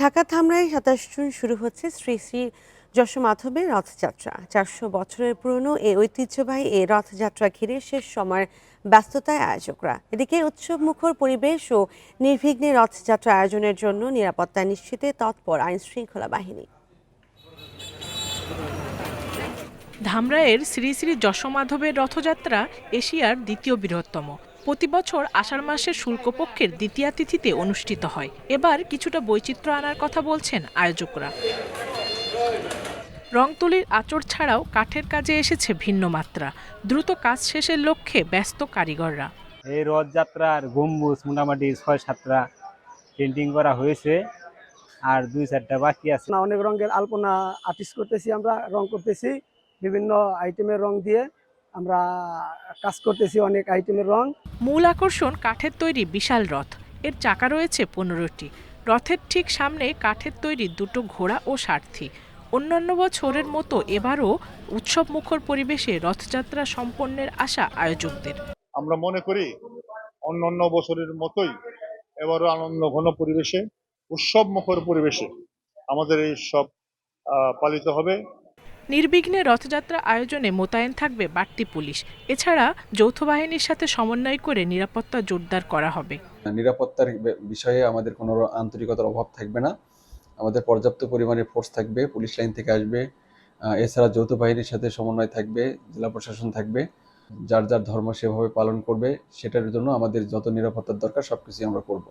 ঢাকা ধামরায় সাতাশ জুন শুরু হচ্ছে শ্রী শ্রী যশোমাধবের রথযাত্রা। চারশো বছরের পুরনো এই ঐতিহ্যবাহী এই রথযাত্রা ঘিরে শেষ সময়ের ব্যস্ততায় আয়োজকরা। এদিকে উৎসব মুখর পরিবেশ ও নির্বিঘ্নে রথযাত্রা আয়োজনের জন্য নিরাপত্তা নিশ্চিতে তৎপর আইন শৃঙ্খলা বাহিনী। ধামরায়ের শ্রী শ্রী যশোমাধবের রথযাত্রা এশিয়ার দ্বিতীয় বৃহত্তম। প্রতি বছর আষাঢ় মাসের শুল্কপক্ষের দ্বিতীয়া তিথিতে অনুষ্ঠিত হয়। এবার কিছুটা বৈচিত্র্য আনার কথা বলছেন আয়োজকরা। রংতুলির আচর ছাড়াও কাঠের কাজে এসেছে ভিন্ন মাত্রা। দ্রুত কাজ শেষের লক্ষ্যে ব্যস্ত কারিগররা। এই রথযাত্রার গম্বুজ মোটামুটি ছয় সাতটা পেন্টিং করা হয়েছে আর দুই চারটা বাকি আছে। না অনেক রঙের আলপনা আর্টিস্ট করতেছি আমরা রং করতেছি বিভিন্ন আইটেমের রং দিয়ে আমরা কাজ করতেছি অনেক আইটেমের রং। মূল আকর্ষণ কাঠের তৈরি বিশাল রথ। এর চাকা রয়েছে পনেরোটি। রথের ঠিক সামনে কাঠের তৈরি দুটো ঘোড়া ও সারথি। অন্যান্য বছরের মতো এবারও উৎসব মুখর পরিবেশে রথযাত্রা সম্পন্নের আশা আয়োজকদের। আমরা মনে করি অন্য অন্য বছরের মতোই এবারও আনন্দ ঘন পরিবেশে উৎসব মুখর পরিবেশে আমাদের এই সব পালিত হবে। নির্বিঘ্নে রথযাত্রা আয়োজনে মোতায়েন থাকবে বাড়তি পুলিশ। এছাড়া যৌথ বাহিনীর সাথে সমন্বয় করে নিরাপত্তা জোরদার করা হবে। নিরাপত্তার বিষয়ে আমাদের কোনো আন্তরিকতার অভাব থাকবে না। আমাদের পর্যাপ্ত পরিমাণে ফোর্স থাকবে পুলিশ লাইন থেকে আসবে। এছাড়া যৌথ বাহিনীর সাথে সমন্বয় থাকবে জেলা প্রশাসন থাকবে। যার যার ধর্ম সেভাবে পালন করবে সেটার জন্য আমাদের যত নিরাপত্তার দরকার সবকিছু আমরা করব।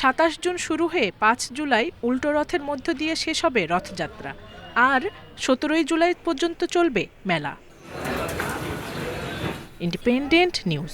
সাতাশ জুন শুরু হয়ে পাঁচ জুলাই উল্টো রথের মধ্য দিয়ে শেষ হবে রথযাত্রা। আর সতেরোই জুলাই পর্যন্ত চলবে মেলা। Independent news